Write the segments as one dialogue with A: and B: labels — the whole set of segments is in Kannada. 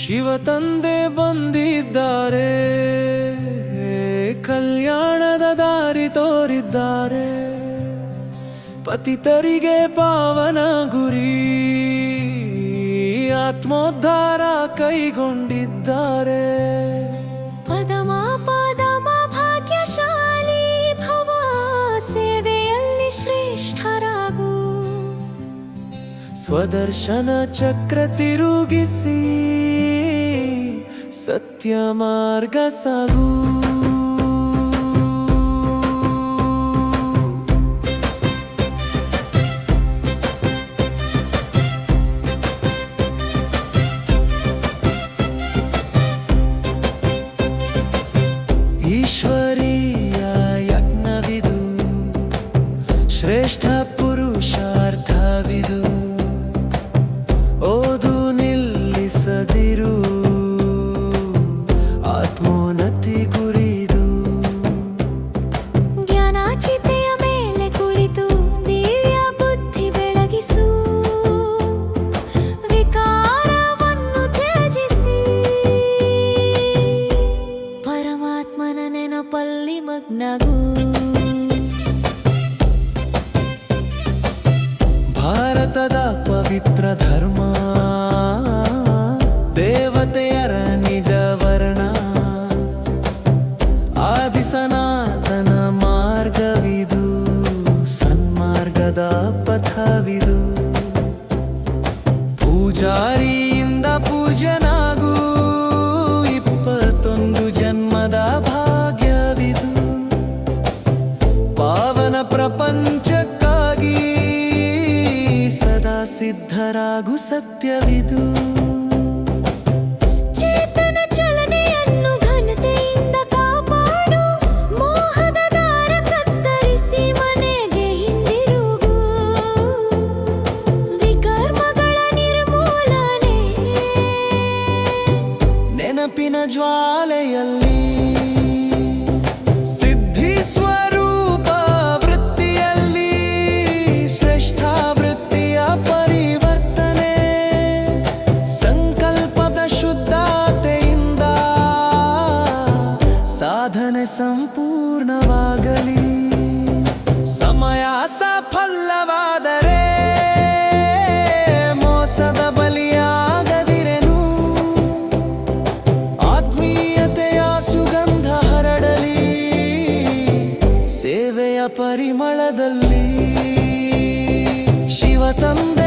A: ಶಿವ ತಂದೆ ಬಂದಿದ್ದಾರೆ ಕಲ್ಯಾಣದ ದಾರಿ ತೋರಿದ್ದಾರೆ ಪತಿತರಿಗೆ ಪಾವನ ಗುರಿ ಆತ್ಮೋದ್ಧಾರ ಕೈಗೊಂಡಿದ್ದಾರೆ. ಸ್ವದರ್ಶನ ಚಕ್ರ ತಿರುಗಿಸಿ ಸತ್ಯ ಮಾರ್ಗ ಸಾಗು. ಈಶ್ವರೀಯ ಯಜ್ಞವಿದು ಶ್ರೇಷ್ಠ ನಿಲ್ಲಿಸದಿರು ಸನ್ಮಾರ್ಗದ ಪಥವಿದು. ಪೂಜಾರಿಯಿಂದ ಪೂಜನಾಗೂ. ಇಪ್ಪತ್ತೊಂದು ಜನ್ಮದ ಭಾಗ್ಯವಿದು. ಪಾವನ ಪ್ರಪಂಚಕ್ಕಾಗಿ ಸದಾ ಸಿದ್ಧರಾಗು ಸತ್ಯವಿದು. ನೆನಪಿನ ಜ್ವಾಲೆಯಲ್ಲಿ ಪರಿಮಳದಲ್ಲಿ ಶಿವ ತಂದೆ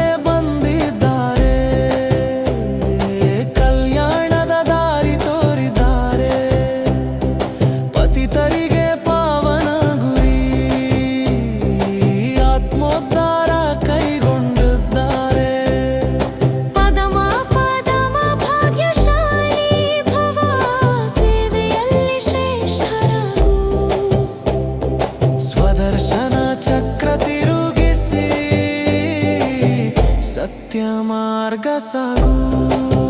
A: ದರ್ಶನ ಚಕ್ರ ತಿರುಗಿಸಿ ಸತ್ಯ ಮಾರ್ಗ ಸಾಗು.